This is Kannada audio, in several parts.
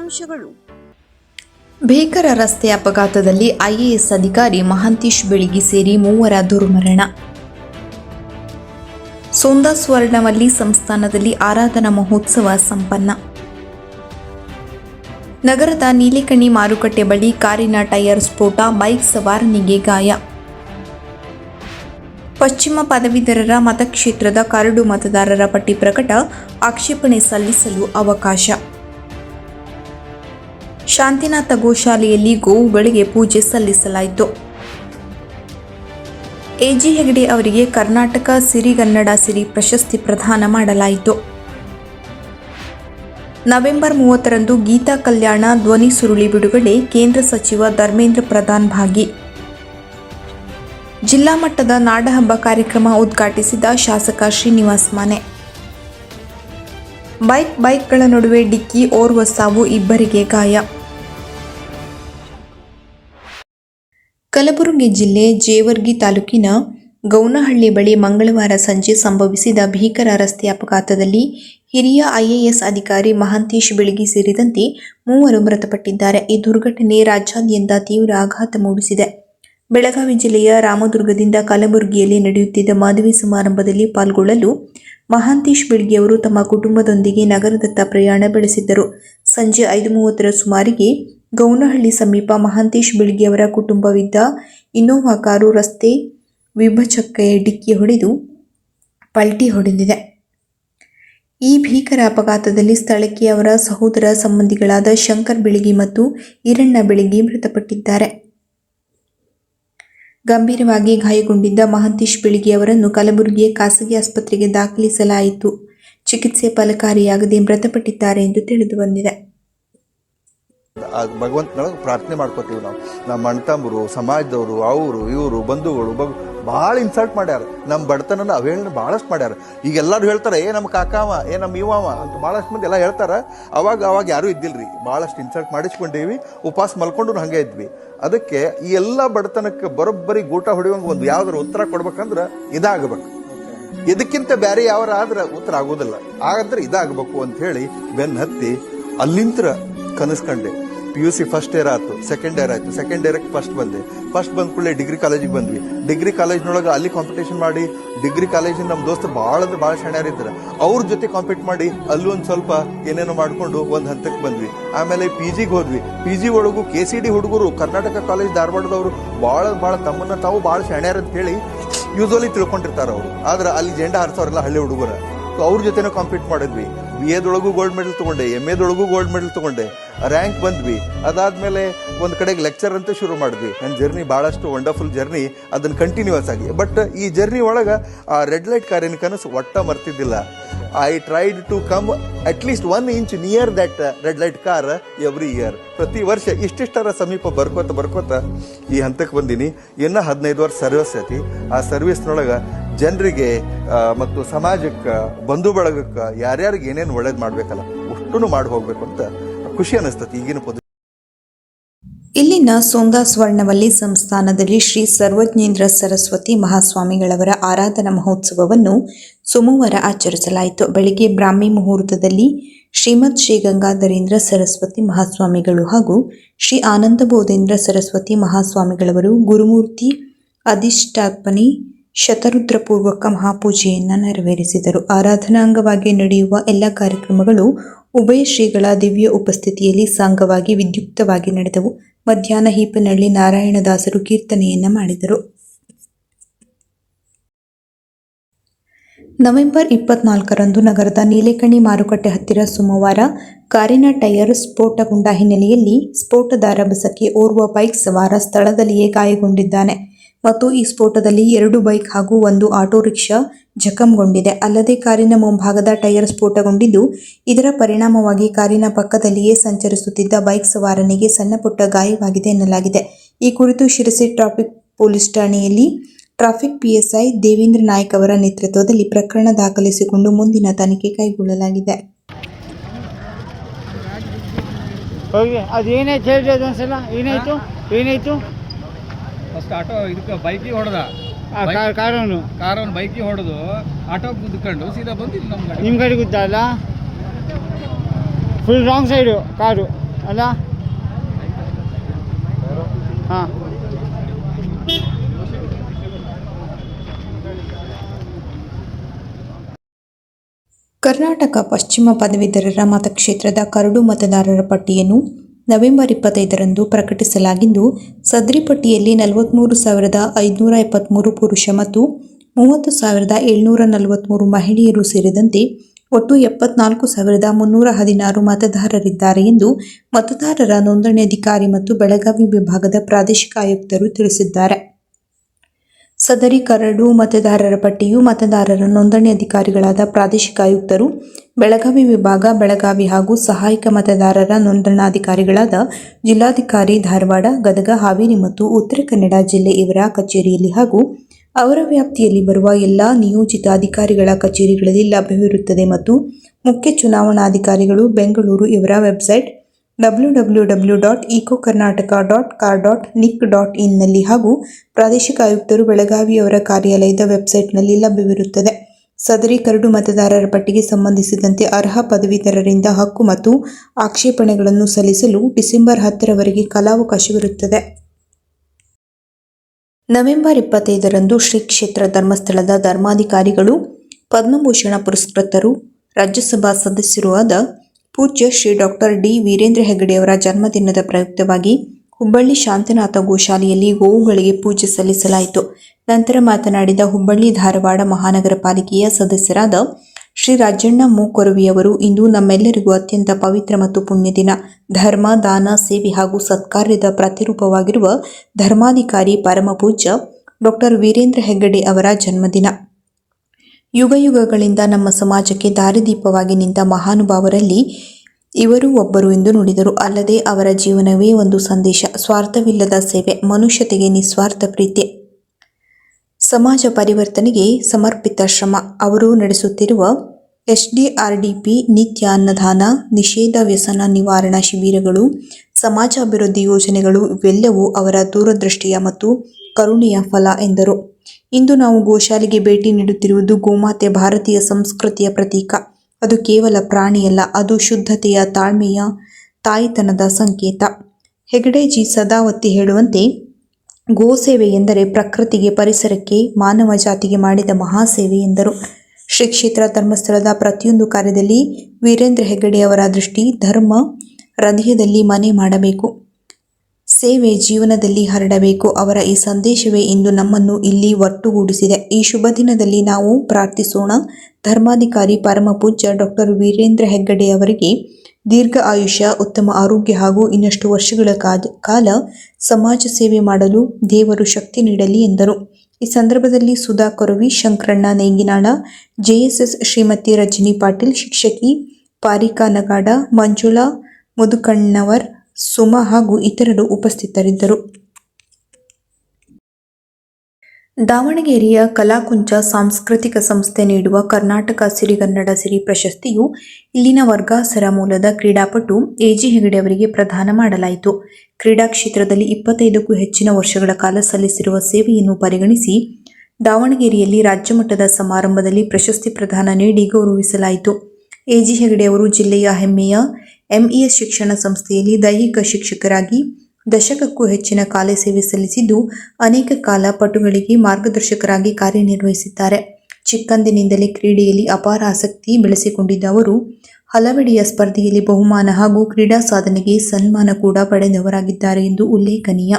ಮುಖ್ಯಾಂಶಗಳು ಭೀಕರ ರಸ್ತೆ ಅಪಘಾತದಲ್ಲಿ ಐಎಎಸ್ ಅಧಿಕಾರಿ ಮಹಾಂತೇಶ್ ಬೆಳಿಗಿ ಸೇರಿ ಮೂವರ ದುರ್ಮರಣ. ಸೋಂದಾ ಸ್ವರ್ಣವಲ್ಲಿ ಸಂಸ್ಥಾನದಲ್ಲಿ ಆರಾಧನಾ ಮಹೋತ್ಸವ ಸಂಪನ್ನ. ನಗರದ ನೀಲಿಕಣಿ ಮಾರುಕಟ್ಟೆ ಬಳಿ ಕಾರಿನ ಟೈರ್ ಸ್ಫೋಟ, ಬೈಕ್ ಸವಾರನಿಗೆ ಗಾಯ. ಪಶ್ಚಿಮ ಪದವೀಧರರ ಮತಕ್ಷೇತ್ರದ ಕರಡು ಮತದಾರರ ಪಟ್ಟಿ ಪ್ರಕಟ, ಆಕ್ಷೇಪಣೆ ಸಲ್ಲಿಸಲು ಅವಕಾಶ. ಶಾಂತಿನಾಥ ಗೋಶಾಲೆಯಲ್ಲಿ ಗೋವುಗಳಿಗೆ ಪೂಜೆ ಸಲ್ಲಿಸಲಾಯಿತು. ಎಜಿ ಹೆಗಡೆ ಅವರಿಗೆ ಕರ್ನಾಟಕ ಸಿರಿಗನ್ನಡ ಸಿರಿ ಪ್ರಶಸ್ತಿ ಪ್ರದಾನ ಮಾಡಲಾಯಿತು. ನವೆಂಬರ್ ಮೂವತ್ತರಂದು ಗೀತಾ ಕಲ್ಯಾಣ ಧ್ವನಿ ಸುರುಳಿ ಬಿಡುಗಡೆ ಕೇಂದ್ರ ಸಚಿವ ಧರ್ಮೇಂದ್ರ ಪ್ರಧಾನ್ ಭಾಗಿ. ಜಿಲ್ಲಾ ಮಟ್ಟದ ನಾಡಹಬ್ಬ ಕಾರ್ಯಕ್ರಮ ಉದ್ಘಾಟಿಸಿದ ಶಾಸಕ ಶ್ರೀನಿವಾಸ್ ಮಾನೆ. ಬೈಕ್ ಬೈಕ್ಗಳ ನಡುವೆ ಡಿಕ್ಕಿ, ಓರ್ವ ಸಾವು, ಇಬ್ಬರಿಗೆ ಗಾಯ. ಕಲಬುರಗಿ ಜಿಲ್ಲೆ ಜೇವರ್ಗಿ ತಾಲೂಕಿನ ಗೌನಹಳ್ಳಿ ಬಳಿ ಮಂಗಳವಾರ ಸಂಜೆ ಸಂಭವಿಸಿದ ಭೀಕರ ರಸ್ತೆ ಅಪಘಾತದಲ್ಲಿ ಹಿರಿಯ ಐಎಎಸ್ ಅಧಿಕಾರಿ ಮಹಾಂತೇಶ್ ಬೆಳಗಿ ಸೇರಿದಂತೆ ಮೂವರು ಮೃತಪಟ್ಟಿದ್ದಾರೆ. ಈ ದುರ್ಘಟನೆ ರಾಜ್ಯಾದ್ಯಂತ ತೀವ್ರ ಆಘಾತ ಮೂಡಿಸಿದೆ. ಬೆಳಗಾವಿ ಜಿಲ್ಲೆಯ ರಾಮದುರ್ಗದಿಂದ ಕಲಬುರಗಿಯಲ್ಲಿ ನಡೆಯುತ್ತಿದ್ದ ಮದುವೆ ಸಮಾರಂಭದಲ್ಲಿ ಪಾಲ್ಗೊಳ್ಳಲು ಮಹಾಂತೇಶ್ ಬೆಳಗಿ ಅವರು ತಮ್ಮ ಕುಟುಂಬದೊಂದಿಗೆ ನಗರದತ್ತ ಪ್ರಯಾಣ ಬೆಳೆಸಿದ್ದರು. ಸಂಜೆ ಐದು ಮೂವತ್ತರ ಸುಮಾರಿಗೆ ಗೌನಹಳ್ಳಿ ಸಮೀಪ ಮಹಾಂತೇಶ್ ಬೆಳಗಿಯವರ ಕುಟುಂಬವಿದ್ದ ಇನ್ನೋವಾ ಕಾರು ರಸ್ತೆ ವಿಭಜಕ್ಕೆ ಡಿಕ್ಕಿ ಹೊಡೆದು ಪಲ್ಟಿ ಹೊಡೆದಿದೆ. ಈ ಭೀಕರ ಅಪಘಾತದಲ್ಲಿ ಸ್ಥಳಕ್ಕೆ ಅವರ ಸಹೋದರ ಸಂಬಂಧಿಗಳಾದ ಶಂಕರ್ ಬೆಳಗಿ ಮತ್ತು ಈರಣ್ಣ ಬೆಳಗಿ ಮೃತಪಟ್ಟಿದ್ದಾರೆ. ಗಂಭೀರವಾಗಿ ಗಾಯಗೊಂಡಿದ್ದ ಮಹಾಂತೇಶ್ ಬೆಳಗಿ ಅವರನ್ನು ಕಲಬುರಗಿಯ ಖಾಸಗಿ ಆಸ್ಪತ್ರೆಗೆ ದಾಖಲಿಸಲಾಯಿತು. ಚಿಕಿತ್ಸೆ ಫಲಕಾರಿಯಾಗದೆ ಮೃತಪಟ್ಟಿದ್ದಾರೆ ಎಂದು ತಿಳಿದು ಬಂದಿದೆ. ಆ ಭಗವಂತನೊಳಗೆ ಪ್ರಾರ್ಥನೆ ಮಾಡ್ಕೋತೀವಿ ನಾವು. ನಮ್ಮ ಅಣ್ಣ ತಮ್ಮರು ಸಮಾಜದವರು, ಅವರು, ಇವರು, ಬಂಧುಗಳು ಬಗ್ ಭಾಳ ಇನ್ಸಲ್ಟ್ ಮಾಡ್ಯಾರ. ನಮ್ಮ ಬಡತನನ ಅವೇಳನ ಭಾಳಷ್ಟು ಮಾಡ್ಯಾರ. ಈಗ ಎಲ್ಲರೂ ಹೇಳ್ತಾರೆ, ಏ ನಮ್ಮ ಕಾಕಾವ, ಏ ನಮ್ಮ ಇವಾವ ಅಂತ ಭಾಳಷ್ಟು ಮಂದಿ ಎಲ್ಲ ಹೇಳ್ತಾರೆ. ಅವಾಗ ಅವಾಗ ಯಾರೂ ಇದ್ದಿಲ್ಲರಿ ಭಾಳಷ್ಟು ಇನ್ಸಲ್ಟ್ ಮಾಡಿಸ್ಕೊಂಡೇವಿ. ಉಪವಾಸ ಮಲ್ಕೊಂಡು ಹಂಗೆ ಇದ್ವಿ. ಅದಕ್ಕೆ ಈ ಎಲ್ಲ ಬಡತನಕ್ಕೆ ಬರೋಬ್ಬರಿ ಗೂಟ ಹೊಡೆಯುವಂಗೆ ಒಂದು ಯಾವ್ದಾರು ಉತ್ತರ ಕೊಡ್ಬೇಕಂದ್ರೆ ಇದಾಗಬೇಕು. ಇದಕ್ಕಿಂತ ಬೇರೆ ಯಾವ್ರ ಆದ್ರೆ ಉತ್ತರ ಆಗೋದಿಲ್ಲ. ಆದ್ರೆ ಇದಾಗಬೇಕು ಅಂತ ಹೇಳಿ ಬೆನ್ನ ಹತ್ತಿ ಅಲ್ಲಿಂತ್ರ ಕನಸ್ಕಂಡೆ. P U C first year ಆಯ್ತು ಸೆಕೆಂಡ್ ಇಯರ್ ಆಯ್ತು ಸೆಕೆಂಡ್ ಇಯರ್ಗೆ ಫಸ್ಟ್ ಬಂದೆ. ಫಸ್ಟ್ ಬಂದ ಕೂಡಲೇ ಡಿಗ್ರಿ ಕಾಲೇಜಿಗೆ ಬಂದ್ವಿ. ಡಿಗ್ರಿ ಕಾಲೇಜ್ನೊಳಗೆ ಅಲ್ಲಿ ಕಾಂಪಿಟೇಷನ್ ಮಾಡಿ ಡಿಗ್ರಿ ಕಾಲೇಜಿನ ನಮ್ಮ ದೋಸ್ತ ಭಾಳ ಅಂದ್ರೆ ಭಾಳ ಶಾಣ್ಯಾರಿದ್ದಾರೆ ಅವ್ರ ಜೊತೆ ಕಾಂಪೀಟ್ ಮಾಡಿ ಅಲ್ಲೂ ಒಂದು ಸ್ವಲ್ಪ ಏನೇನೋ ಮಾಡ್ಕೊಂಡು ಒಂದು ಹಂತಕ್ಕೆ ಬಂದ್ವಿ. ಆಮೇಲೆ ಪಿ ಜಿಗೆ ಹೋದ್ವಿ. ಪಿ ಜಿ ಒಳಗೂ ಕೆ ಸಿ ಡಿ ಹುಡುಗರು, ಕರ್ನಾಟಕ ಕಾಲೇಜ್ ಧಾರವಾಡದವರು ಭಾಳ ಭಾಳ ತಮ್ಮನ್ನ ತಾವು ಭಾಳ ಶಾಣ್ಯಾರ ಅಂತ ಹೇಳಿ ಯೂಸ್ವಲಿ ತಿಳ್ಕೊಂಡಿರ್ತಾರೆ ಅವರು. ಆದ್ರೆ ಅಲ್ಲಿ ಜೆಂಡ ಹಾರಿಸೋರೆಲ್ಲ ಹಳ್ಳಿ ಹುಡುಗರ. ಅವ್ರ ಜೊತೆನೂ ಕಾಂಪೀಟ್ ಮಾಡಿದ್ವಿ. ಬಿ ಎದೊಳಗೂ ಗೋಲ್ಡ್ ಮೆಡಲ್ ತಗೊಂಡೆ ಎಂ ಎದೊಳಗೂ ಗೋಲ್ಡ್ ಮೆಡಲ್ ತಗೊಂಡೆ. ರ್ಯಾಂಕ್ ಬಂದ್ವಿ. ಅದಾದ್ಮೇಲೆ ಒಂದು ಕಡೆಗೆ ಲೆಕ್ಚರ್ ಅಂತ ಶುರು ಮಾಡಿದ್ವಿ. ನನ್ನ ಜರ್ನಿ ಭಾಳಷ್ಟು ವಂಡರ್ಫುಲ್ ಜರ್ನಿ ಅದನ್ನ ಕಂಟಿನ್ಯೂಸ್ ಆಗಿ. ಬಟ್ ಈ ಜರ್ನಿ ಒಳಗೆ ಆ ರೆಡ್ ಲೈಟ್ ಕಾರಿನ ಕನಸು ಒಟ್ಟ ಮರ್ತಿದ್ದಿಲ್ಲ. I tried to come at least one inch near that red light car every year ಪ್ರತಿ ವರ್ಷ ಇಷ್ಟಿಷ್ಟರ ಸಮೀಪ ಬರ್ಕೋತ ಬರ್ಕೋತ ಈ ಹಂತಕ್ಕೆ ಬಂದೀನಿ. ಇನ್ನೂ ಹದಿನೈದು ವರ್ಷ ಸರ್ವಿಸ್ ಐತಿ. ಆ ಸರ್ವಿಸ್ನೊಳಗೆ ಜನರಿಗೆ ಮತ್ತು ಸಮಾಜಕ್ಕೆ, ಬಂಧು ಬಳಗಕ್ಕೆ ಯಾರ್ಯಾರಿಗೆ ಏನೇನು ಒಳ್ಳೇದು ಮಾಡಬೇಕಲ್ಲ ಅಷ್ಟೂ ಮಾಡಿ ಹೋಗ್ಬೇಕು ಅಂತ ಖುಷಿ ಅನಿಸ್ತತಿ ಈಗಿನ ಪದ ಇಲ್ಲಿನ ಸೋಂದಾ ಸ್ವರ್ಣವಲ್ಲಿ ಸಂಸ್ಥಾನದಲ್ಲಿ ಶ್ರೀ ಸರ್ವಜ್ಞೇಂದ್ರ ಸರಸ್ವತಿ ಮಹಾಸ್ವಾಮಿಗಳವರ ಆರಾಧನಾ ಮಹೋತ್ಸವವನ್ನು ಸೋಮವಾರ ಆಚರಿಸಲಾಯಿತು. ಬೆಳಿಗ್ಗೆ ಬ್ರಾಹ್ಮಿ ಮುಹೂರ್ತದಲ್ಲಿ ಶ್ರೀಮದ್ ಶ್ರೀ ಗಂಗಾಧರೇಂದ್ರ ಸರಸ್ವತಿ ಮಹಾಸ್ವಾಮಿಗಳು ಹಾಗೂ ಶ್ರೀ ಆನಂದಬೋಧೇಂದ್ರ ಸರಸ್ವತಿ ಮಹಾಸ್ವಾಮಿಗಳವರು ಗುರುಮೂರ್ತಿ, ಅಧಿಷ್ಠಾಪನೆ ಶತರುದ್ರಪೂರ್ವಕ ಮಹಾಪೂಜೆಯನ್ನು ನೆರವೇರಿಸಿದರು. ಆರಾಧನಾ ಅಂಗವಾಗಿ ನಡೆಯುವ ಎಲ್ಲ ಕಾರ್ಯಕ್ರಮಗಳು ಉಭಯ ಶ್ರೀಗಳ ದಿವ್ಯ ಉಪಸ್ಥಿತಿಯಲ್ಲಿ ಸಾಂಗವಾಗಿ ವಿದ್ಯುಕ್ತವಾಗಿ ನಡೆದವು. ಮಧ್ಯಾಹ್ನ ಹೀಪನಹಳ್ಳಿ ನಾರಾಯಣದಾಸರು ಕೀರ್ತನೆಯನ್ನ ಮಾಡಿದರು. ನವೆಂಬರ್ ಇಪ್ಪತ್ನಾಲ್ಕರಂದು ನಗರದ ನೀಲೇಕಣಿ ಮಾರುಕಟ್ಟೆ ಹತ್ತಿರ ಸೋಮವಾರ ಕಾರಿನ ಟೈರ್ ಸ್ಫೋಟಗೊಂಡ ಹಿನ್ನೆಲೆಯಲ್ಲಿ ಸ್ಫೋಟದಾರ ಬಸಕ್ಕೆ ಓರ್ವ ಬೈಕ್ ಸವಾರ ಸ್ಥಳದಲ್ಲಿಯೇ ಗಾಯಗೊಂಡಿದ್ದಾನೆ. ಮತ್ತು ಈ ಸ್ಫೋಟದಲ್ಲಿ ಎರಡು ಬೈಕ್ ಹಾಗೂ ಒಂದು ಆಟೋ ರಿಕ್ಷಾ ಜಖಂಗೊಂಡಿದೆ. ಅಲ್ಲದೆ ಕಾರಿನ ಮುಂಭಾಗದ ಟೈರ್ ಸ್ಫೋಟಗೊಂಡಿದ್ದು, ಇದರ ಪರಿಣಾಮವಾಗಿ ಕಾರಿನ ಪಕ್ಕದಲ್ಲಿಯೇ ಸಂಚರಿಸುತ್ತಿದ್ದ ಬೈಕ್ ಸವಾರನಿಗೆ ಸಣ್ಣಪುಟ್ಟ ಗಾಯವಾಗಿದೆ ಎನ್ನಲಾಗಿದೆ. ಈ ಕುರಿತು ಶಿರಸಿ ಟ್ರಾಫಿಕ್ ಪೊಲೀಸ್ ಠಾಣೆಯಲ್ಲಿ ಟ್ರಾಫಿಕ್ ಪಿಎಸ್ಐ ದೇವೇಂದ್ರ ನಾಯಕ್ ಅವರ ನೇತೃತ್ವದಲ್ಲಿ ಪ್ರಕರಣ ದಾಖಲಿಸಿಕೊಂಡು ಮುಂದಿನ ತನಿಖೆ ಕೈಗೊಳ್ಳಲಾಗಿದೆ. ಹೋಗಿ. ಫಸ್ಟ್ ಆಟೋ ಇದಕ್ಕೆ ಬೈಕಿಗೆ ಹೊಡೆದ. ಆ ಕಾರನ್ನು ಕಾರವನು ಕಾರ್ ಅವ್ನು. ಬೈಕಿಗೆ ಹೊಡೆದು ಆಟೋ ಗುದ್ಕೊಂಡು ಸೀದಾ ಬಂದು ಇಲ್ಲಿ ನಮ್ಮ ಗಾಡಿ ನಿಮ್ಮ ಗಾಡಿ ಗೊತ್ತಲ್ಲ ಫುಲ್ ರಾಂಗ್ ಸೈಡು ಕಾರು ಅಲ್ಲ? ಹಾಂ. ಕರ್ನಾಟಕ ಪಶ್ಚಿಮ ಪದವೀಧರರ ಮತಕ್ಷೇತ್ರದ ಕರಡು ಮತದಾರರ ಪಟ್ಟಿಯನ್ನು ನವೆಂಬರ್ ಇಪ್ಪತ್ತೈದರಂದು ಪ್ರಕಟಿಸಲಾಗಿದ್ದು ಸದ್ರಿ ಪಟ್ಟಿಯಲ್ಲಿ ನಲವತ್ತ್ಮೂರು ಸಾವಿರದ ಐದುನೂರ ಎಪ್ಪತ್ತ್ಮೂರು ಪುರುಷ ಮತ್ತು ಮೂವತ್ತು ಸಾವಿರದ ಏಳ್ನೂರ ನಲವತ್ತ್ಮೂರು ಮಹಿಳೆಯರು ಸೇರಿದಂತೆ ಒಟ್ಟು ಎಪ್ಪತ್ನಾಲ್ಕು ಸಾವಿರದ ಮುನ್ನೂರ ಹದಿನಾರು ಮತದಾರರಿದ್ದಾರೆ ಎಂದು ಮತದಾರರ ನೋಂದಣಿ ಅಧಿಕಾರಿ ಮತ್ತು ಬೆಳಗಾವಿ ವಿಭಾಗದ ಪ್ರಾದೇಶಿಕ ಆಯುಕ್ತರು ತಿಳಿಸಿದ್ದಾರೆ. ಸದರಿ ಕರಡು ಮತದಾರರ ಪಟ್ಟಿಯು ಮತದಾರರ ನೋಂದಣಿ ಅಧಿಕಾರಿಗಳಾದ ಪ್ರಾದೇಶಿಕ ಆಯುಕ್ತರು, ಬೆಳಗಾವಿ ವಿಭಾಗ, ಬೆಳಗಾವಿ ಹಾಗೂ ಸಹಾಯಕ ಮತದಾರರ ನೋಂದಣಾಧಿಕಾರಿಗಳಾದ ಜಿಲ್ಲಾಧಿಕಾರಿ ಧಾರವಾಡ, ಗದಗ, ಹಾವೇರಿ ಮತ್ತು ಉತ್ತರ ಕನ್ನಡ ಜಿಲ್ಲೆ ಇವರ ಕಚೇರಿಯಲ್ಲಿ ಹಾಗೂ ಅವರ ವ್ಯಾಪ್ತಿಯಲ್ಲಿ ಬರುವ ಎಲ್ಲ ನಿಯೋಜಿತ ಅಧಿಕಾರಿಗಳ ಕಚೇರಿಗಳಲ್ಲಿ ಲಭ್ಯವಿರುತ್ತದೆ ಮತ್ತು ಮುಖ್ಯ ಚುನಾವಣಾಧಿಕಾರಿಗಳು ಬೆಂಗಳೂರು ಇವರ website W W W dot eco Karnataka dot kar dot nic dot ಇನ್ನಲ್ಲಿ ಹಾಗೂ ಪ್ರಾದೇಶಿಕ ಆಯುಕ್ತರು ಬೆಳಗಾವಿಯವರ ಕಾರ್ಯಾಲಯದ ವೆಬ್ಸೈಟ್ನಲ್ಲಿ ಲಭ್ಯವಿರುತ್ತದೆ. ಸದರಿ ಕರಡು ಮತದಾರರ ಪಟ್ಟಿಗೆ ಸಂಬಂಧಿಸಿದಂತೆ ಅರ್ಹ ಪದವೀಧರರಿಂದ ಹಕ್ಕು ಮತ್ತು ಆಕ್ಷೇಪಣೆಗಳನ್ನು ಸಲ್ಲಿಸಲು ಡಿಸೆಂಬರ್ ಹತ್ತರವರೆಗೆ ಕಾಲಾವಕಾಶವಿರುತ್ತದೆ ನವೆಂಬರ್ ಇಪ್ಪತ್ತೈದರಂದು ಶ್ರೀ ಕ್ಷೇತ್ರ ಧರ್ಮಸ್ಥಳದ ಧರ್ಮಾಧಿಕಾರಿಗಳು, ಪದ್ಮಭೂಷಣ ಪುರಸ್ಕೃತರು, ರಾಜ್ಯಸಭಾ ಸದಸ್ಯರೂ ಆದ ಪೂಜ್ಯ ಶ್ರೀ ಡಾಕ್ಟರ್ ಡಿ ವೀರೇಂದ್ರ ಹೆಗಡೆಯವರ ಜನ್ಮದಿನದ ಪ್ರಯುಕ್ತವಾಗಿ ಹುಬ್ಬಳ್ಳಿ ಶಾಂತನಾಥ ಗೋಶಾಲೆಯಲ್ಲಿ ಗೋವುಗಳಿಗೆ ಪೂಜೆ ಸಲ್ಲಿಸಲಾಯಿತು. ನಂತರ ಮಾತನಾಡಿದ ಹುಬ್ಬಳ್ಳಿ ಧಾರವಾಡ ಮಹಾನಗರ ಪಾಲಿಕೆಯ ಸದಸ್ಯರಾದ ಶ್ರೀ ರಾಜಣ್ಣ ಮೂಕೊರವಿಯವರು, ಇಂದು ನಮ್ಮೆಲ್ಲರಿಗೂ ಅತ್ಯಂತ ಪವಿತ್ರ ಮತ್ತು ಪುಣ್ಯ ದಿನ ಧರ್ಮ, ದಾನ, ಸೇವೆ ಹಾಗೂ ಸತ್ಕಾರ್ಯದ ಪ್ರತಿರೂಪವಾಗಿರುವ ಧರ್ಮಾಧಿಕಾರಿ ಪರಮಪೂಜ್ಯ ಡಾಕ್ಟರ್ ವೀರೇಂದ್ರ ಹೆಗ್ಗಡೆ ಅವರ ಜನ್ಮದಿನ. ಯುಗ ಯುಗಗಳಿಂದ ನಮ್ಮ ಸಮಾಜಕ್ಕೆ ದಾರಿದೀಪವಾಗಿ ನಿಂತ ಮಹಾನುಭಾವರಲ್ಲಿ ಇವರು ಒಬ್ಬರು ಎಂದು ನುಡಿದರು. ಅಲ್ಲದೆ ಅವರ ಜೀವನವೇ ಒಂದು ಸಂದೇಶ. ಸ್ವಾರ್ಥವಿಲ್ಲದ ಸೇವೆ, ಮನುಷ್ಯತೆಗೆ ನಿಸ್ವಾರ್ಥ ಪ್ರೀತಿ, ಸಮಾಜ ಪರಿವರ್ತನೆಗೆ ಸಮರ್ಪಿತ ಶ್ರಮ. ಅವರು ನಡೆಸುತ್ತಿರುವ ಎಸ್ಡಿಆರ್ಡಿಪಿ ನಿತ್ಯ ಅನ್ನದಾನ, ನಿಷೇಧ, ವ್ಯಸನ ನಿವಾರಣಾ ಶಿಬಿರಗಳು ಸಮಾಜ ಅಭಿವೃದ್ಧಿ ಯೋಜನೆಗಳು ಇವೆಲ್ಲವೂ ಅವರ ದೂರದೃಷ್ಟಿಯ ಮತ್ತು ಕರುಣೆಯ ಫಲ ಎಂದರು. ಇಂದು ನಾವು ಗೋಶಾಲೆಗೆ ಭೇಟಿ ನೀಡುತ್ತಿರುವುದು ಗೋಮಾತೆ ಭಾರತೀಯ ಸಂಸ್ಕೃತಿಯ ಪ್ರತೀಕ. ಅದು ಕೇವಲ ಪ್ರಾಣಿಯಲ್ಲ, ಅದು ಶುದ್ಧತೆಯ ತಾಳ್ಮೆಯ ತಾಯಿತನದ ಸಂಕೇತ. ಹೆಗಡೆಜಿ ಸದಾ ಒತ್ತಿ ಹೇಳುವಂತೆ ಗೋಸೇವೆ ಎಂದರೆ ಪ್ರಕೃತಿಗೆ ಪರಿಸರಕ್ಕೆ, ಮಾನವ ಜಾತಿಗೆ ಮಾಡಿದ ಮಹಾಸೇವೆ ಎಂದರು. ಶ್ರೀ ಕ್ಷೇತ್ರ ಧರ್ಮಸ್ಥಳದ ಪ್ರತಿಯೊಂದು ಕಾರ್ಯದಲ್ಲಿ ವೀರೇಂದ್ರ ಹೆಗಡೆಯವರ ದೃಷ್ಟಿ, ಧರ್ಮ, ಹೃದಯದಲ್ಲಿ ಮನೆ ಮಾಡಬೇಕು. ಸೇವೆ ಜೀವನದಲ್ಲಿ ಹರಡಬೇಕು. ಅವರ ಈ ಸಂದೇಶವೇ ಇಂದು ನಮ್ಮನ್ನು ಇಲ್ಲಿ ಒಟ್ಟುಗೂಡಿಸಿದೆ. ಈ ಶುಭ ದಿನದಲ್ಲಿ ನಾವು ಪ್ರಾರ್ಥಿಸೋಣ. ಧರ್ಮಾಧಿಕಾರಿ, ಪರಮಪೂಜ್ಯ ಡಾಕ್ಟರ್ ವೀರೇಂದ್ರ ಹೆಗ್ಗಡೆ ಅವರಿಗೆ ದೀರ್ಘ ಆಯುಷ್ಯ, ಉತ್ತಮ ಆರೋಗ್ಯ ಹಾಗೂ ಇನ್ನಷ್ಟು ವರ್ಷಗಳ ಕಾಲ ಸಮಾಜ ಸೇವೆ ಮಾಡಲು ದೇವರು ಶಕ್ತಿ ನೀಡಲಿ ಎಂದರು. ಈ ಸಂದರ್ಭದಲ್ಲಿ ಸುಧಾ ಕೊರವಿ, ಶಂಕರಣ್ಣ ನೇಂಗಿನಾಳ, ಜೆಎಸ್ಎಸ್ ಶ್ರೀಮತಿ ರಜನಿ ಪಾಟೀಲ್, ಶಿಕ್ಷಕಿ ಪಾರಿಕಾ ನಗಾಡ ಮಂಜುಳಾ ಮುದುಕಣ್ಣವರ್ ಸುಮಾ ಹಾಗೂ ಇತರರು ಉಪಸ್ಥಿತರಿದ್ದರು. ದಾವಣಗೆರೆಯ ಕಲಾಕುಂಚ ಸಾಂಸ್ಕೃತಿಕ ಸಂಸ್ಥೆ ನೀಡುವ ಕರ್ನಾಟಕ ಸಿರಿಗನ್ನಡ ಸಿರಿ ಪ್ರಶಸ್ತಿಯು ಇಲ್ಲಿನ ವರ್ಗಾಸರ ಮೂಲದ ಕ್ರೀಡಾಪಟು ಎಜಿ ಹೆಗಡೆ ಅವರಿಗೆ ಪ್ರದಾನ ಮಾಡಲಾಯಿತು. ಕ್ರೀಡಾ ಕ್ಷೇತ್ರದಲ್ಲಿ ಇಪ್ಪತ್ತೈದಕ್ಕೂ ಹೆಚ್ಚಿನ ವರ್ಷಗಳ ಕಾಲ ಸಲ್ಲಿಸಿರುವ ಸೇವೆಯನ್ನು ಪರಿಗಣಿಸಿ ದಾವಣಗೆರೆಯಲ್ಲಿ ರಾಜ್ಯಮಟ್ಟದ ಸಮಾರಂಭದಲ್ಲಿ ಪ್ರಶಸ್ತಿ ಪ್ರದಾನ ನೀಡಿ ಗೌರವಿಸಲಾಯಿತು. ಎಜಿ ಹೆಗಡೆ ಅವರು ಜಿಲ್ಲೆಯ ಹೆಮ್ಮೆಯ ಎಂಇಎಸ್ ಶಿಕ್ಷಣ ಸಂಸ್ಥೆಯಲ್ಲಿ ದೈಹಿಕ ಶಿಕ್ಷಕರಾಗಿ ದಶಕಕ್ಕೂ ಹೆಚ್ಚಿನ ಕಾಲ ಸೇವೆ ಸಲ್ಲಿಸಿದ್ದು, ಅನೇಕ ಕಾಲ ಪಟುಗಳಿಗೆ ಮಾರ್ಗದರ್ಶಕರಾಗಿ ಕಾರ್ಯನಿರ್ವಹಿಸಿದ್ದಾರೆ. ಚಿಕ್ಕಂದಿನಿಂದಲೇ ಕ್ರೀಡೆಯಲ್ಲಿ ಅಪಾರ ಆಸಕ್ತಿ ಬೆಳೆಸಿಕೊಂಡಿದ್ದ ಅವರು, ಹಲವೆಡೆಯ ಸ್ಪರ್ಧೆಯಲ್ಲಿ ಬಹುಮಾನ ಹಾಗೂ ಕ್ರೀಡಾ ಸಾಧನೆಗೆ ಸನ್ಮಾನ ಕೂಡ ಪಡೆದವರಾಗಿದ್ದಾರೆ ಎಂದು ಉಲ್ಲೇಖನೀಯ.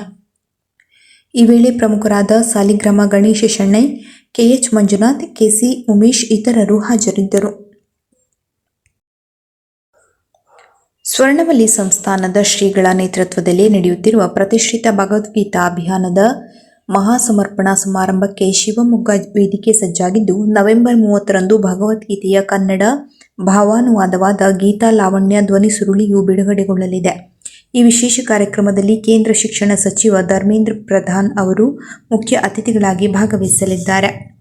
ಈ ವೇಳೆ ಪ್ರಮುಖರಾದ ಸಾಲಿಗ್ರಾಮ ಗಣೇಶ ಶೆಣ್ಣೈ ಕೆಎಚ್ ಮಂಜುನಾಥ್ ಕೆಸಿ ಉಮೇಶ್ ಇತರರು ಹಾಜರಿದ್ದರು. ಸ್ವರ್ಣವಲ್ಲಿ ಸಂಸ್ಥಾನದ ಶ್ರೀಗಳ ನೇತೃತ್ವದಲ್ಲಿ ನಡೆಯುತ್ತಿರುವ ಪ್ರತಿಷ್ಠಿತ ಭಗವದ್ಗೀತಾ ಅಭಿಯಾನದ ಮಹಾಸಮರ್ಪಣಾ ಸಮಾರಂಭಕ್ಕೆ ಶಿವಮೊಗ್ಗ ವೇದಿಕೆ ಸಜ್ಜಾಗಿದ್ದು, ನವೆಂಬರ್ ಮೂವತ್ತರಂದು ಭಗವದ್ಗೀತೆಯ ಕನ್ನಡ ಭಾವಾನುವಾದವಾದ ಗೀತಾ ಲಾವಣ್ಯ ಧ್ವನಿ ಸುರುಳಿಯು ಬಿಡುಗಡೆಗೊಳ್ಳಲಿದೆ. ಈ ವಿಶೇಷ ಕಾರ್ಯಕ್ರಮದಲ್ಲಿ ಕೇಂದ್ರ ಶಿಕ್ಷಣ ಸಚಿವ ಧರ್ಮೇಂದ್ರ ಪ್ರಧಾನ್ ಅವರು ಮುಖ್ಯ ಅತಿಥಿಗಳಾಗಿ ಭಾಗವಹಿಸಲಿದ್ದಾರೆ.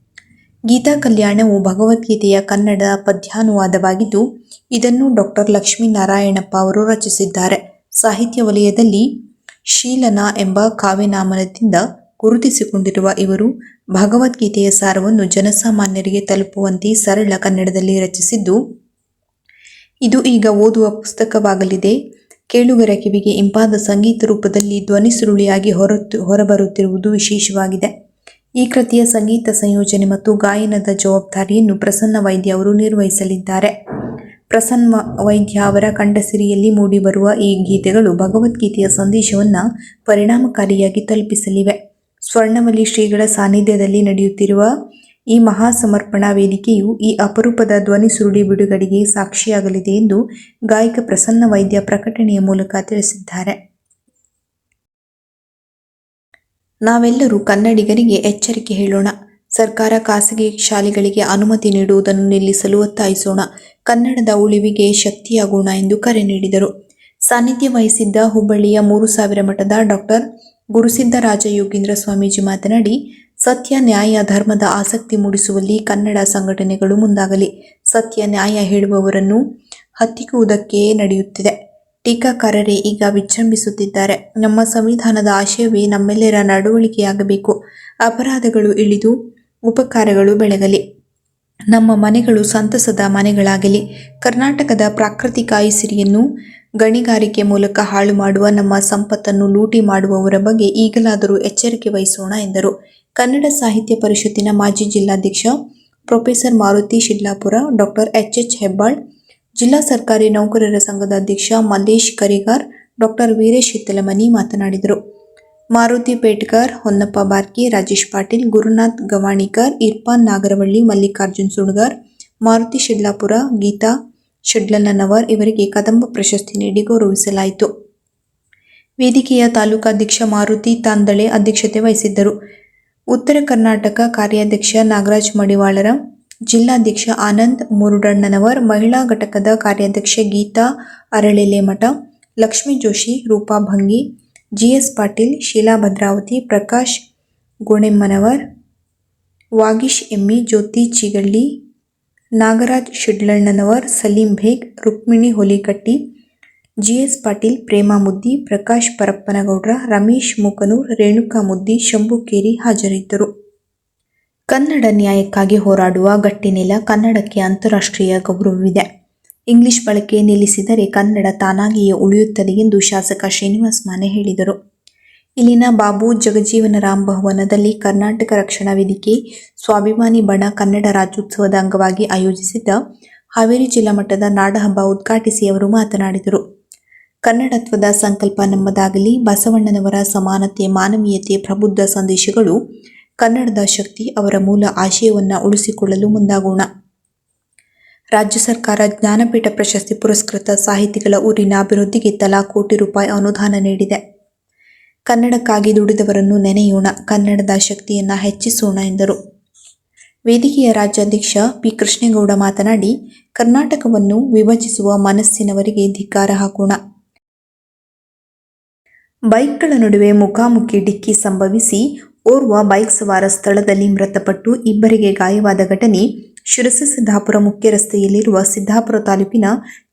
ಗೀತಾ ಕಲ್ಯಾಣವು ಭಗವದ್ಗೀತೆಯ ಕನ್ನಡ ಪದ್ಯಾನುವಾದವಾಗಿದ್ದು ಇದನ್ನು ಡಾಕ್ಟರ್ ಲಕ್ಷ್ಮೀನಾರಾಯಣಪ್ಪ ಅವರು ರಚಿಸಿದ್ದಾರೆ. ಸಾಹಿತ್ಯ ವಲಯದಲ್ಲಿ ಶೀಲನ ಎಂಬ ಕಾವ್ಯನಾಮನದಿಂದ ಗುರುತಿಸಿಕೊಂಡಿರುವ ಇವರು ಭಗವದ್ಗೀತೆಯ ಸಾರವನ್ನು ಜನಸಾಮಾನ್ಯರಿಗೆ ತಲುಪುವಂತೆ ಸರಳ ಕನ್ನಡದಲ್ಲಿ ರಚಿಸಿದ್ದು, ಇದು ಈಗ ಓದುವ ಪುಸ್ತಕವಾಗಲಿದೆ. ಕೇಳುಗರ ಕಿವಿಗೆ ಇಂಪಾದ ಸಂಗೀತ ರೂಪದಲ್ಲಿ ಧ್ವನಿ ಸುರುಳಿಯಾಗಿ ಹೊರತು, ಹೊರಬರುತ್ತಿರುವುದು ವಿಶೇಷವಾಗಿದೆ. ಈ ಕೃತಿಯ ಸಂಗೀತ ಸಂಯೋಜನೆ ಮತ್ತು ಗಾಯನದ ಜವಾಬ್ದಾರಿಯನ್ನು ಪ್ರಸನ್ನ ವೈದ್ಯ ಅವರು ನಿರ್ವಹಿಸಲಿದ್ದಾರೆ. ಪ್ರಸನ್ನ ವೈದ್ಯ ಅವರ ಕಂಡಸಿರಿಯಲ್ಲಿ ಮೂಡಿಬರುವ ಈ ಗೀತೆಗಳು ಭಗವದ್ಗೀತೆಯ ಸಂದೇಶವನ್ನು ಪರಿಣಾಮಕಾರಿಯಾಗಿ ತಲುಪಿಸಲಿವೆ. ಸ್ವರ್ಣವಲಿ ಶ್ರೀಗಳ ಸಾನ್ನಿಧ್ಯದಲ್ಲಿ ನಡೆಯುತ್ತಿರುವ ಈ ಮಹಾ ಸಮರ್ಪಣಾ ವೇದಿಕೆಯು ಈ ಅಪರೂಪದ ಧ್ವನಿ ಸುರುಳಿ ಬಿಡುಗಡೆಗೆ ಸಾಕ್ಷಿಯಾಗಲಿದೆ ಎಂದು ಗಾಯಕ ಪ್ರಸನ್ನ ವೈದ್ಯ ಪ್ರಕಟಣೆಯ ಮೂಲಕ ತಿಳಿಸಿದ್ದಾರೆ. ನಾವೆಲ್ಲರೂ ಕನ್ನಡಿಗರಿಗೆ ಎಚ್ಚರಿಕೆ ಹೇಳೋಣ. ಸರ್ಕಾರ ಖಾಸಗಿ ಶಾಲೆಗಳಿಗೆ ಅನುಮತಿ ನೀಡುವುದನ್ನು ನಿಲ್ಲಿಸಲು ಒತ್ತಾಯಿಸೋಣ. ಕನ್ನಡದ ಉಳಿವಿಗೆ ಶಕ್ತಿಯಾಗೋಣ ಎಂದು ಕರೆ ನೀಡಿದರು. ಸಾನ್ನಿಧ್ಯ ವಹಿಸಿದ್ದ ಹುಬ್ಬಳ್ಳಿಯ ಮೂರು ಸಾವಿರ ಮಠದ ಡಾಕ್ಟರ್ ಗುರುಸಿದ್ದರಾಜ ಯೋಗೀಂದ್ರ ಸ್ವಾಮೀಜಿ ಮಾತನಾಡಿ, ಸತ್ಯ, ನ್ಯಾಯ, ಧರ್ಮದ ಆಸಕ್ತಿ ಮೂಡಿಸುವಲ್ಲಿ ಕನ್ನಡ ಸಂಘಟನೆಗಳು ಮುಂದಾಗಲಿ. ಸತ್ಯ, ನ್ಯಾಯ ಹೇಳುವವರನ್ನು ಹತ್ತಿಕ್ಕುವುದಕ್ಕೆ ನಡೆಯುತ್ತಿದೆ. ಟೀಕಾಕಾರರೇ, ಈಗ ವಿಜೃಂಭಿಸುತ್ತಿದ್ದಾರೆ. ನಮ್ಮ ಸಂವಿಧಾನದ ಆಶಯವೇ ನಮ್ಮೆಲ್ಲರ ನಡವಳಿಕೆಯಾಗಬೇಕು. ಅಪರಾಧಗಳು ಇಳಿದು ಉಪಕಾರಗಳು ಬೆಳಗಲಿ. ನಮ್ಮ ಮನೆಗಳು ಸಂತಸದ ಮನೆಗಳಾಗಲಿ. ಕರ್ನಾಟಕದ ಪ್ರಾಕೃತಿಕ ಐಸಿರಿಯನ್ನು ಗಣಿಗಾರಿಕೆ ಮೂಲಕ ಹಾಳು ಮಾಡುವ, ನಮ್ಮ ಸಂಪತ್ತನ್ನು ಲೂಟಿ ಮಾಡುವವರ ಬಗ್ಗೆ ಈಗಲಾದರೂ ಎಚ್ಚರಿಕೆ ವಹಿಸೋಣ ಎಂದರು. ಕನ್ನಡ ಸಾಹಿತ್ಯ ಪರಿಷತ್ತಿನ ಮಾಜಿ ಜಿಲ್ಲಾಧ್ಯಕ್ಷ professor Maruti Shidlapur, doctor H H Hebbal ಜಿಲ್ಲಾ ಸರ್ಕಾರಿ ನೌಕರರ ಸಂಘದ ಅಧ್ಯಕ್ಷ ಮಲ್ಲೇಶ್ ಕರಿಗಾರ್, ಡಾಕ್ಟರ್ ವೀರೇಶ್ ಹಿತ್ತಲಮನಿ ಮಾತನಾಡಿದರು. ಮಾರುತಿ ಪೇಟ್ಕರ್, ಹೊನ್ನಪ್ಪ ಬಾರ್ಕಿ, ರಾಜೇಶ್ ಪಾಟೀಲ್, ಗುರುನಾಥ್ ಗವಾಣಿಕರ್ ಇರ್ಪಾನ್ ನಾಗರವಳ್ಳಿ, ಮಲ್ಲಿಕಾರ್ಜುನ್ ಸುಣಗರ್ ಮಾರುತಿ ಶಿಡ್ಲಾಪುರ, ಗೀತಾ ಶಿಡ್ಲನ್ನವರ್ ಇವರಿಗೆ ಕದಂಬ ಪ್ರಶಸ್ತಿ ನೀಡಿ ಗೌರವಿಸಲಾಯಿತು. ವೇದಿಕೆಯ ತಾಲೂಕಾಧ್ಯಕ್ಷ ಮಾರುತಿ ತಾಂದಳೆ ಅಧ್ಯಕ್ಷತೆ ವಹಿಸಿದ್ದರು. ಉತ್ತರ ಕರ್ನಾಟಕ ಕಾರ್ಯಾಧ್ಯಕ್ಷ ನಾಗರಾಜ್ ಮಡಿವಾಳರ ಜಿಲ್ಲಾಧ್ಯಕ್ಷ ಆನಂದ್ ಮುರುಡಣ್ಣನವರ್, ಮಹಿಳಾ ಘಟಕದ ಕಾರ್ಯಾಧ್ಯಕ್ಷೆ ಗೀತಾ ಅರಳೆಲೆಮಠ, ಲಕ್ಷ್ಮೀ ಜೋಶಿ, ರೂಪಾ ಭಂಗಿ, ಜಿಎಸ್ ಪಾಟೀಲ್, ಶೀಲಾ ಭದ್ರಾವತಿ, ಪ್ರಕಾಶ್ ಗೋಣೆಮ್ಮನವರ್, ವಾಗೀಶ್ ಎಮ್ಮಿ, ಜ್ಯೋತಿ ಚಿಗಳ್ಳಿ, ನಾಗರಾಜ್ ಶಿಡ್ಲಣ್ಣನವರ್, ಸಲೀಂ ಭೇಗ್ ರುಕ್ಮಿಣಿ ಹೊಲಿಕಟ್ಟಿ, ಜಿಎಸ್ ಪಾಟೀಲ್, ಪ್ರೇಮಾ ಮುದ್ದಿ, ಪ್ರಕಾಶ್ ಪರಪ್ಪನಗೌಡ್ರ, ರಮೇಶ್ ಮುಕನೂರ್, ರೇಣುಕಾ ಮುದ್ದಿ, ಶಂಭುಕೇರಿ ಹಾಜರಿದ್ದರು. ಕನ್ನಡ ನ್ಯಾಯಕ್ಕಾಗಿ ಹೋರಾಡುವ ಗಟ್ಟಿನೆಲ ಕನ್ನಡಕ್ಕೆ ಅಂತಾರಾಷ್ಟ್ರೀಯ ಗೌರವವಿದೆ. ಇಂಗ್ಲಿಷ್ ಬಳಕೆ ನಿಲ್ಲಿಸಿದರೆ ಕನ್ನಡ ತಾನಾಗಿಯೇ ಉಳಿಯುತ್ತದೆ ಎಂದು ಶಾಸಕ ಶ್ರೀನಿವಾಸ್ ಮಾನೆ ಹೇಳಿದರು. ಇಲ್ಲಿನ ಬಾಬು ಜಗಜೀವನರಾಮ್ ಭವನದಲ್ಲಿ ಕರ್ನಾಟಕ ರಕ್ಷಣಾ ವೇದಿಕೆ, ಸ್ವಾಭಿಮಾನಿ ಬಣ ಕನ್ನಡ ರಾಜ್ಯೋತ್ಸವದ ಅಂಗವಾಗಿ ಆಯೋಜಿಸಿದ್ದ ಹಾವೇರಿ ಜಿಲ್ಲಾ ಮಟ್ಟದ ನಾಡಹಬ್ಬ ಉದ್ಘಾಟಿಸಿ ಅವರು ಮಾತನಾಡಿದರು. ಕನ್ನಡತ್ವದ ಸಂಕಲ್ಪ ನಮ್ಮದಾಗಲಿ, ಬಸವಣ್ಣನವರ ಸಮಾನತೆ, ಮಾನವೀಯತೆ, ಪ್ರಬುದ್ಧ ಸಂದೇಶಗಳು ಕನ್ನಡದ ಶಕ್ತಿ ಅವರ ಮೂಲ ಆಶಯವನ್ನು ಉಳಿಸಿಕೊಳ್ಳಲು ಮುಂದಾಗೋಣ. ರಾಜ್ಯ ಸರ್ಕಾರ ಜ್ಞಾನಪೀಠ ಪ್ರಶಸ್ತಿ ಪುರಸ್ಕೃತ ಸಾಹಿತಿಗಳ ಊರಿನ ಅಭಿವೃದ್ಧಿಗೆ ತಲಾ ಕೋಟಿ ರೂಪಾಯಿ ಅನುದಾನ ನೀಡಿದೆ. ಕನ್ನಡಕ್ಕಾಗಿ ದುಡಿದವರನ್ನು ನೆನೆಯೋಣ, ಕನ್ನಡದ ಶಕ್ತಿಯನ್ನು ಹೆಚ್ಚಿಸೋಣ ಎಂದರು. ವೇದಿಕೆಯ ರಾಜ್ಯಾಧ್ಯಕ್ಷ ಪಿ. ಕೃಷ್ಣೇಗೌಡ ಮಾತನಾಡಿ, ಕರ್ನಾಟಕವನ್ನು ವಿಭಜಿಸುವ ಮನಸ್ಸಿನವರಿಗೆ ಧಿಕ್ಕಾರ ಹಾಕೋಣ. ಬೈಕ್ಗಳ ನಡುವೆ ಮುಖಾಮುಖಿ ಡಿಕ್ಕಿ ಸಂಭವಿಸಿ ಓರ್ವ ಬೈಕ್ ಸವಾರ ಸ್ಥಳದಲ್ಲಿ ಮೃತಪಟ್ಟು ಇಬ್ಬರಿಗೆ ಗಾಯವಾದ ಘಟನೆ ಶಿರಸಿ ಸಿದ್ದಾಪುರ ಮುಖ್ಯ ರಸ್ತೆಯಲ್ಲಿರುವ ಸಿದ್ದಾಪುರ ತಾಲೂಕಿನ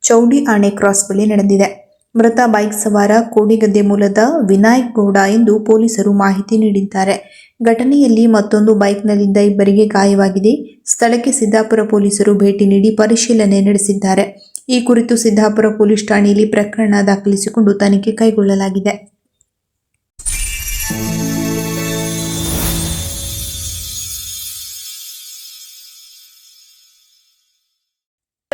ಚೌಡಿ ಆಣೆ ಕ್ರಾಸ್ ಬಳಿ ನಡೆದಿದೆ. ಮೃತ ಬೈಕ್ ಸವಾರ ಕೋಡಿಗದ್ದೆ ಮೂಲದ ವಿನಾಯಕ್ ಗೌಡ ಎಂದು ಪೊಲೀಸರು ಮಾಹಿತಿ ನೀಡಿದ್ದಾರೆ. ಘಟನೆಯಲ್ಲಿ ಮತ್ತೊಂದು ಬೈಕ್ನಲ್ಲಿದ್ದ ಇಬ್ಬರಿಗೆ ಗಾಯವಾಗಿದೆ. ಸ್ಥಳಕ್ಕೆ ಸಿದ್ದಾಪುರ ಪೊಲೀಸರು ಭೇಟಿ ನೀಡಿ ಪರಿಶೀಲನೆ ನಡೆಸಿದ್ದಾರೆ. ಈ ಕುರಿತು ಸಿದ್ದಾಪುರ ಪೊಲೀಸ್ ಠಾಣೆಯಲ್ಲಿ ಪ್ರಕರಣ ದಾಖಲಿಸಿಕೊಂಡು ತನಿಖೆ ಕೈಗೊಳ್ಳಲಾಗಿದೆ.